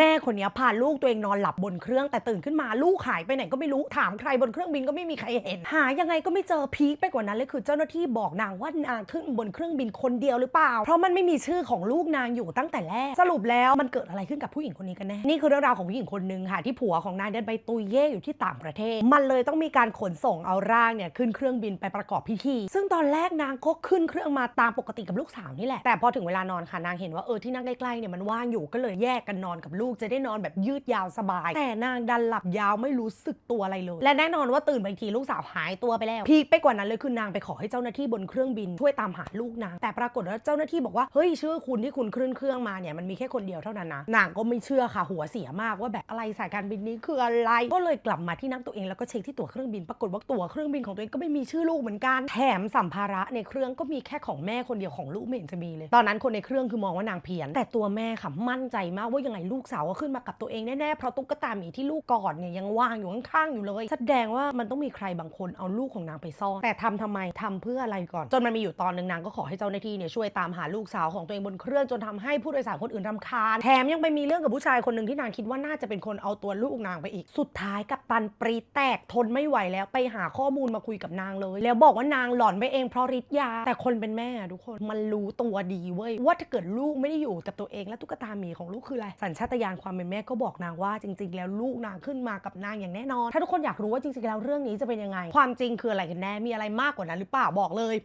แม่คนนี้พาลูกตัวเองนอนหลับบนเครื่องแต่ตื่นขึ้นมาลูกหายไปไหนก็ไม่รู้ถามใครบนเครื่องบินก็ไม่มีใครเห็น หายังไงก็ไม่เจอพีคไปกว่านั้นเลยคือเจ้าหน้าที่บอกนางว่านางขึ้นบนเครื่องบินคนเดียวหรือเปล่า เพราะมันไม่มีชื่อของลูกนางอยู่ตั้งแต่แรกสรุปแล้วมันเกิดอะไรขึ้นกับผู้หญิงคนนี้กันแน่นี่คือเรื่องราวของผู้หญิงคนหนึ่งค่ะที่ผัวของนางเดินไปตุยเย่อยู่ที่ต่างประเทศ มันเลยต้องมีการขนส่งเอาร่างเนี่ยขึ้นเครื่องบินไปประกอบพิธีซึ่งตอนแรกนางก็ขึ้นเครื่องมาตามปกติกับลูกสาวนี่แหละแต่พอถึงเวลานอนค่ะนางเห็นว่าเออที่นั่งใกล้ๆเนี่ยมันว่างอยู่ก็เลยแยกกันนอนกับลูกจะได้นอนแบบยืดยาวสบาย แต่นางดันหลับยาวไม่รู้สึกตัวอะไรเลย และแน่นอนว่าตื่นมาอีกทีลูกสาวหายตัวไปแล้ว พีคไปกว่านั้นเลยคือนางไปขอให้เจ้าหน้าที่บนเครื่องบินช่วยตามหาลูกนาง แต่ปรากฏว่าเจ้าหน้าที่บอกว่า เฮ้ยชื่อคุณที่คุณขึ้นเครื่องมาเนี่ยมันมีแค่คนเดียวเท่านั้นนะนางก็ไม่เชื่อค่ะหัวเสียมากว่าแบบอะไรสายการบินนี้คืออะไรก็เลยกลับมาที่นั่งตัวเองแล้วก็เช็คที่ตั๋วเครื่องบินปรากฏว่าตั๋วเครื่องบินของตัวเองก็ไม่มีชื่อลูกเหมือนกันแถมสัมภาระในเครื่องก็มีแค่ของแม่คนเดียวของลูกไม่เห็นจะมีเลย ตอนนั้นคนในเครื่องคือมองว่านางเพี้ยน แต่ตัวแม่ค่ะมั่นใจมากว่ายังไงลูกสาวก็ขึ้นมากับตัวเองแน่ๆ เพราะตุ๊กตาหมีที่ลูกกอดเนี่ยยังวางอยู่ข้างๆอยู่เลย แสดงว่ามันต้องมีใครบางคนเอาลูกของนางไปซ่อน แต่ทำทำไมทำเพื่ออะไรก่อน จนมันมีอยู่ตอนหนึ่งนางก็ขอให้เจ้าหน้าที่เนี่ยช่วยตามหาลูกสาวของตัวเองบนเครื่องจนทำให้ผู้โดยสารคนอื่นรำคาญ แถมยังไปมีเรื่องกับผู้ชายคนหนึ่งที่นางคิดว่าน่าจะเป็นคนเอาตัวลูกนางไปอีก สุดท้ายกับตันปรีแตกทนไม่ไหวแล้วไปหาข้อมูลมาคุยกับนางเลย แล้วบอกว่านางหลอนไปเองเพราะฤทธิ์ยา แต่คนเป็นแม่ทุกคนมันรู้ตัวดีเว้ยว่าถ้าเกิดลูกไม่ได้อยู่กับตัวเองและตุ๊กตาหมีของลูกคืออะไรสัญชาตยานความเป็นแม่ก็บอกนางว่าจริง ๆ แล้วลูกนางขึ้นมากับนางอย่างแน่นอน ถ้าทุกคนอยากรู้ว่าจริงๆแล้วเรื่องนี้จะเป็นยังไง ความจริงคืออะไรกันแน่มีอะไรมากกว่านั้นหรือเปล่าบอกเลย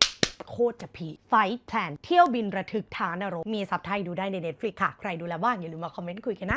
โคตรจะผีไฟแพลนเที่ยวบินระทึกฐานนรกมีซับไทยดูได้ใน Netflix ค่ะ ใครดูแล้วบ้างอย่าลืมมาคอมเมนต์คุยกันนะ